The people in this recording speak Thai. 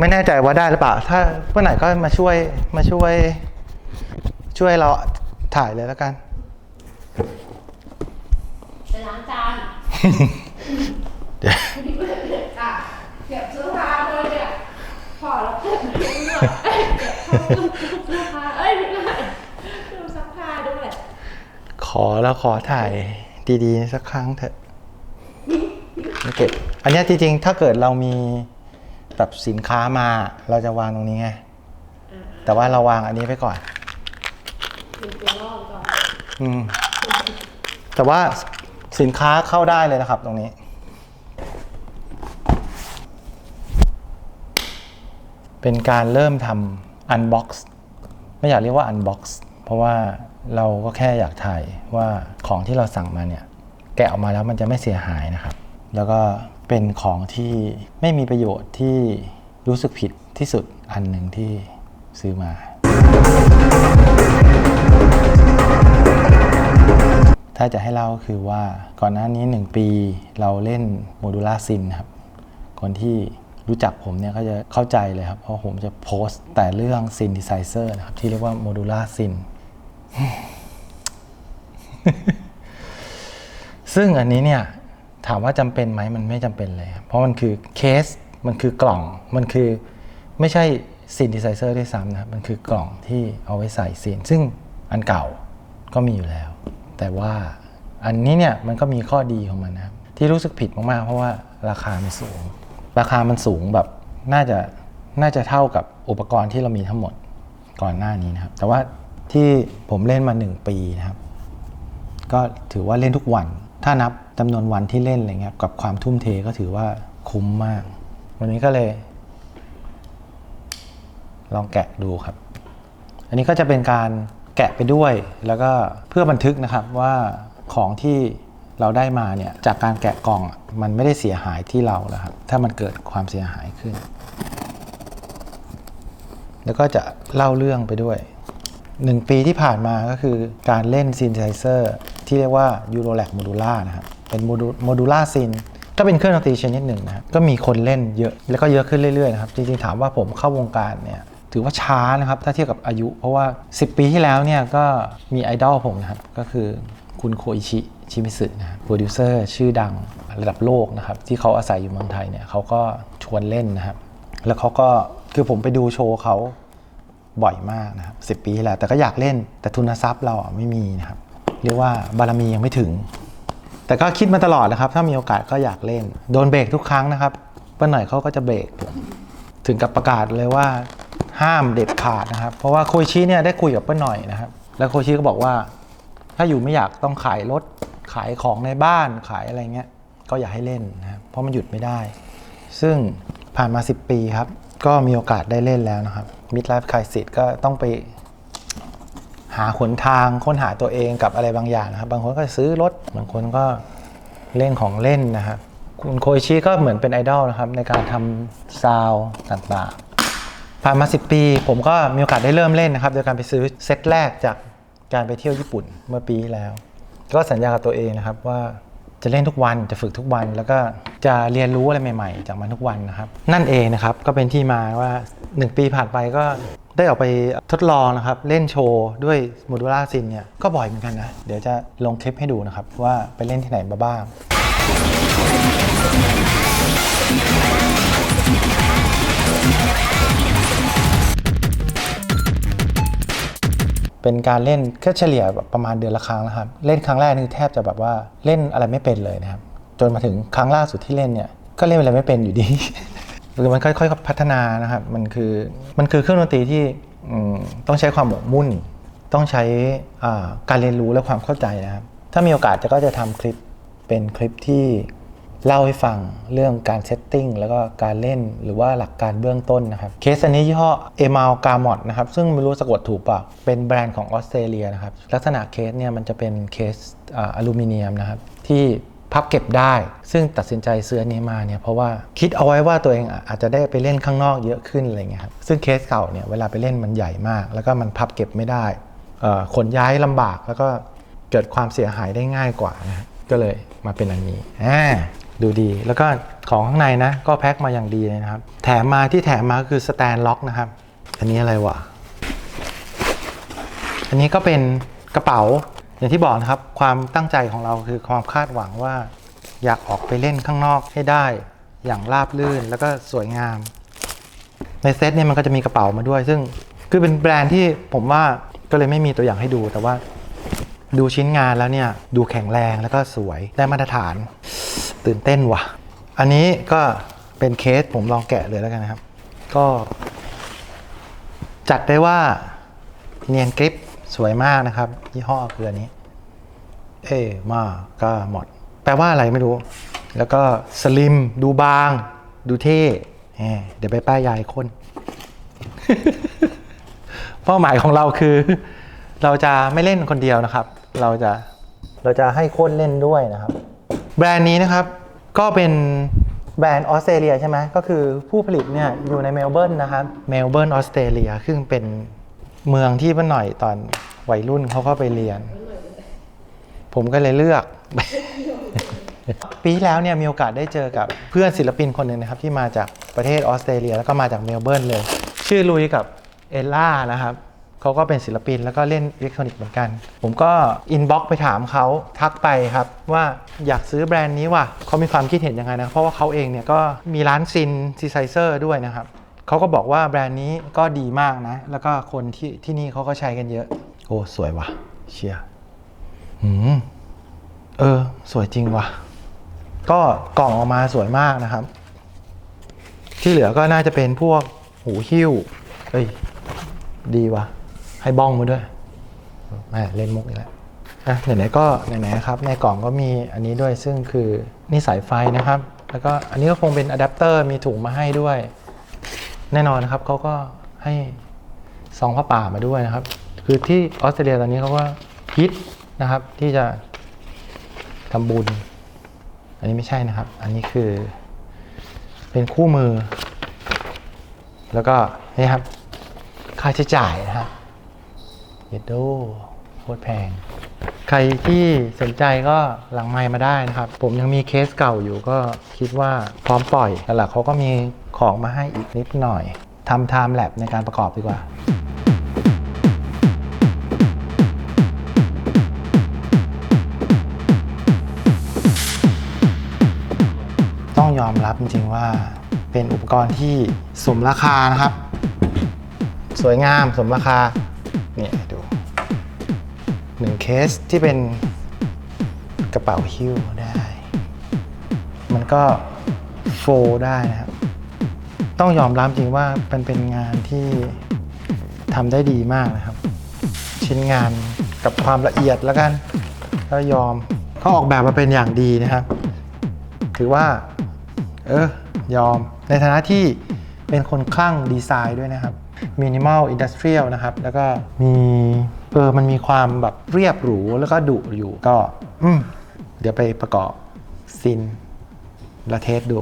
ไม่แน่ใจว่าได้หรือเปล่า ถ้าเมื่อไหร่ก็มาช่วยมาช่วย ช่วยเราถ่ายเลยแล้วกันไปล้างจานเดี๋ยวอะเก็บเสื้อผ้าด้วยเนี่ยพอแล้วเก็บเสื้อเอ้ยเก็บเข้าตู้เสื้อผ้าเอ้ยไม่ได้ตู้ซักผ้าด้วยขอแล้วขอถ่ายดีๆ สักครั้งเถอะไม่เก็บ อันเนี้ยจริงๆ ถ้าเกิดเรามี แบบสินค้ามา เราจะวางตรงนี้ไง แต่ว่าเราวางอันนี้ไปก่อนเป็นตัวรอดก่อน อืม แต่ว่าสินค้าเข้าได้เลยนะครับตรงนี้ เป็นการเริ่มทำ unbox ไม่อยากเรียกว่า unbox เพราะว่าเราก็แค่อยากถ่ายว่าของที่เราสั่งมาเนี่ย แกะออกมาแล้วมันจะไม่เสียหายนะครับ แล้วก็ เป็นของที่ไม่มีประโยชน์ที่รู้สึกผิดที่สุดอันหนึ่งที่ซื้อมา ถ้าจะให้เล่าก็คือว่าก่อนหน้านี้ 1 ปีเราเล่นโมดูล่าซินครับ คนที่รู้จักผมเนี่ยก็จะเข้าใจเลยครับ เพราะผมจะโพสต์แต่เรื่องซินดิไซเซอร์นะครับ ที่เรียกว่าโมดูล่าซินซึ่งอันนี้เนี่ยามว่าจำเป็นไหมมันไม่จำเป็นเลยครับเพราะมันคือเคสมันคือกล่องมันคือไม่ใช่ซินดิไซเซอร์ด้วยซ้ำนะครับมันคือกล่องที่เอาไว้ใส่ซินซึ่งอันเก่าก็มีอยู่แล้ว แต่ว่าอันนี้เนี่ยมันก็มีข้อดีของมันนะที่รู้สึกผิดมากๆ เพราะว่าราคามันสูง ราคามันสูงแบบน่าจะน่าจะเท่ากับอุปกรณ์ที่เรามีทั้งหมดก่อนหน้านี้นะครับ แต่ว่าที่ผมเล่นมา 1 ปีนะครับ ก็ถือว่าเล่นทุกวัน ถ้านับจำนวนวันที่เล่นอะไรเงี้ยกับความทุ่มเทก็ถือว่าคุ้มมาก วันนี้ก็เลย ลองแกะดูครับ อันนี้ก็จะเป็นการแกะไปด้วย แล้วก็เพื่อบันทึกนะครับว่าของที่เราได้มาเนี่ยจากการแกะกล่องมันไม่ได้เสียหายที่เราแล้วครับ ถ้ามันเกิดความเสียหายขึ้น แล้วก็จะเล่าเรื่องไปด้วยหนึ่งปีที่ผ่านมาก็คือการเล่นซินไ i เซอร์ ที่เรียกว่า Eurorack Modular นะครับเป็นโมดูล่าซินก็เป็นเครื่องดนตรีชนิดหนึ่งนะครับก็มีคนเล่นเยอะแล้วก็เยอะขึ้นเรื่อยๆนะครับจริงๆถามว่าผมเข้าวงการเนี่ยถือว่าช้านะครับถ้าเทียบกับอายุ เพราะว่า 10 ปีที่แล้วเนี่ยก็มีไอดอลผมนะครับก็คือคุณโคอิชิชิมิสึนะครับโปรดิวเซอร์ชื่อดังระดับโลกนะครับที่เขาอาศัยอยู่เมืองไทยเนี่ยเขาก็ชวนเล่นนะครับแล้วเขาก็คือผมไปดูโชว์เขาบ่อยมากนะครับสิปีที่แล้วแต่ก็อยากเล่นแต่ทุนทรัพย์เราไม่มีนะครับ เรียกว่าบารมียังไม่ถึง แต่ก็คิดมาตลอดนะครับ ถ้ามีโอกาสก็อยากเล่น โดนเบรกทุกครั้งนะครับป้าหน่อยเขาก็จะเบรกผมถึงกับประกาศเลยว่าห้ามเด็ดขาดนะครับ เพราะว่าโคชิเนี่ยได้คุยกับป้าหน่อยนะครับ แล้วโคชิก็บอกว่า ถ้าอยู่ไม่อยากต้องขายรถขายของในบ้านขายอะไรเงี้ยก็อย่าให้เล่นนะเพราะมันหยุดไม่ได้ ซึ่งผ่านมา 10 ปีครับ ก็มีโอกาสได้เล่นแล้วนะครับ Midlife Crisis ก็ต้องไป หาขนทางค้นหาตัวเองกับอะไรบางอย่างนะครับ บางคนก็ซื้อรถ บางคนก็เล่นของเล่นนะครับ คุณโคอิชิก็เหมือนเป็นไอดอลนะครับ ในการทำซาวด์ต่างๆ ผ่านมา 10 ปี ผมก็มีโอกาสได้เริ่มเล่นนะครับ โดยการไปซื้อเซตแรกจากการไปเที่ยวญี่ปุ่นเมื่อปีแล้ว ก็สัญญากับตัวเองนะครับว่าจะเล่นทุกวันจะฝึกทุกวัน แล้วก็จะเรียนรู้อะไรใหม่ ๆ จากมันทุกวันนะครับ นั่นเองนะครับก็เป็นที่มาว่า 1 ปีผ่านไปก็ ได้ออกไปทดลองนะครับ เล่นโชว์ด้วยโมดูล่าซินเนี่ยก็บ่อยเหมือนกันนะ เดี๋ยวจะลงคลิปให้ดูนะครับ ว่าไปเล่นที่ไหนมาบ้างเป็นการเล่นก็เฉลี่ยประมาณเดือนละครั้งนะครับ เล่นครั้งแรกนี่แทบจะแบบว่าเล่นอะไรไม่เป็นเลยนะครับ จนมาถึงครั้งล่าสุดที่เล่นเนี่ย ก็เล่นอะไรไม่เป็นอยู่ดี คือมันค่อยๆพัฒนานะครับ มันคือมันคือเครื่องดนตรีที่ต้องใช้ความหมกมุ่น ต้องใช้การเรียนรู้และความเข้าใจนะครับ ถ้ามีโอกาสจะก็จะทำคลิปเป็นคลิปที่เล่าให้ฟังเรื่องการเซตติ้งแล้วก็การเล่นหรือว่าหลักการเบื้องต้นนะครับ เคสอันนี้ยี่ห้อเอม l ลกามอดนะครับ ซึ่งไม่รู้สะกดถูกเปล่าเป็นแบรนด์ของออสเตรเลียนะครับ ลักษณะเคสเนี่ยมันจะเป็นเคสออลูมิเนียมนะครับ ที่ พับเก็บได้ ซึ่งตัดสินใจซื้ออันนี้มาเนี่ยเพราะว่าคิดเอาไว้ว่าตัวเองอาจจะได้ไปเล่นข้างนอกเยอะขึ้นอะไรเงี้ยครับซึ่งเคสเก่าเนี่ยเวลาไปเล่นมันใหญ่มาก แล้วก็มันพับเก็บไม่ได้ขนย้ายลำบากแล้วก็เกิดความเสียหายได้ง่ายกว่านะครับก็เลยมาเป็นอันนี้อ่าดูดีแล้วก็ของข้างในนะก็แพ็คมาอย่างดีเลยนะครับแถมมาที่แถมมาคือสแตนล็อกนะครับ อันนี้อะไรวะอันนี้ก็เป็นกระเป๋า อย่างที่บอกนะครับความตั้งใจของเราคือความคาดหวังว่า อยากออกไปเล่นข้างนอกให้ได้ อย่างราบรื่นแล้วก็สวยงาม ในเซตเนี่ยมันก็จะมีกระเป๋ามาด้วย ซึ่งคือเป็นแบรนด์ที่ผมว่าก็เลยไม่มีตัวอย่างให้ดู แต่ว่าดูชิ้นงานแล้วเนี่ยดูแข็งแรงแล้วก็สวยได้มาตรฐาน ตื่นเต้นว่ะ อันนี้ก็เป็นเคสผมลองแกะเลยแล้วกันนะครับ ก็ จัดได้ว่าเนียนกริป สวยมากนะครับ ยี่ห้อคืออันนี้ เอมาก็หมด แปลว่าอะไรไม่รู้ แล้วก็สลิม ดูบาง ดูเท่เดี๋ยวไปป้ายยายคนเป้าหมายของเราคือ เราจะไม่เล่นคนเดียวนะครับ เราจะเราจะให้คนเล่นด้วยนะครับ แบรนด์นี้นะครับก็เป็นแบรนด์ออสเตรเลียใช่ไหมก็คือผู้ผลิตเนี่ยอยู่ในเมลเบิร์นนะครับเมลเบิร์นออสเตรเลียซึ่งเป็น เมืองที่เมื่อหน่อยตอนวัยรุ่นเขาก็ไปเรียน ผมก็เลยเลือก ปีที่แล้วเนี่ยมีโอกาสได้เจอกับเพื่อนศิลปินคนหนึ่งนะครับ ที่มาจากประเทศออสเตรเลียแล้วก็มาจากเมลเบิร์นเลย ชื่อลุยกับเอลล่านะครับเขาก็เป็นศิลปินแล้วก็เล่นอิเล็กทรอนิกส์เหมือนกัน ผมก็อินบ็อกไปถามเขาทักไปครับ ว่าอยากซื้อแบรนด์นี้ว่ะเขามีความคิดเห็นยังไงนะ เพราะว่าเขาเองเนี่ยก็มีร้านซินซีไซเซอร์ด้วยนะครับ เขาก็บอกว่าแบรนด์นี้ก็ดีมากนะ แล้วก็คนที่ที่นี่เขาก็ใช้กันเยอะ โอ้ สวยว่ะ เชียร์หืมเออ สวยจริงว่ะ ก็กล่องออกมาสวยมากนะครับ ที่เหลือก็น่าจะเป็นพวกหูหิ้ว เอ้ย ดีว่ะ ให้บ้องมาด้วยแหม่เล่นมุกอีกแล้วอะไหนๆก็ไหนๆนครับ ในกล่องก็มีอันนี้ด้วยซึ่งคือนี่สายไฟนะครับ แล้วก็อันนี้ก็คงเป็นอะแดปเตอร์มีถุงมาให้ด้วย แน่นอนนะครับเขาก็ให้ซองผ้าป่ามาด้วยนะครับ คือที่ออสเตรเลียตอนนี้เขาก็ฮิตนะครับที่จะทำบุญ อันนี้ไม่ใช่นะครับ อันนี้คือ เป็นคู่มือ แล้วก็นี่ครับ ค่าใช้จ่ายนะครับเยดโดโคตรแพง ใครที่สนใจก็หลังไมค์มาได้นะครับ ผมยังมีเคสเก่าอยู่ก็คิดว่าพร้อมปล่อยแต่หลักเขาก็มี ของมาให้อีกนิดหน่อยทำไทม์แลปในการประกอบดีกว่าต้องยอมรับจริงๆว่าเป็นอุปกรณ์ที่สมราคานะครับ สวยงามสมราคาเนี่ยดูหนึ่งเคสที่เป็นกระเป๋าหิ้วได้ มันก็โฟได้นะครับ ต้องยอมรับจริงว่ามันเป็นงานที่ทำได้ดีมากนะครับ ชิ้นงานกับความละเอียดแล้วกันก็ยอมเขาออกแบบมาเป็นอย่างดีนะครับ ถือว่า เออยอมในฐานะที่เป็นคนคลั่งดีไซน์ด้วยนะครับ Minimal Industrial นะครับ แล้วก็มีเออมันมีความแบบเรียบหรูแล้วก็ดุอยู่ก็ อืม เดี๋ยวไปประกอบซินและเทสดู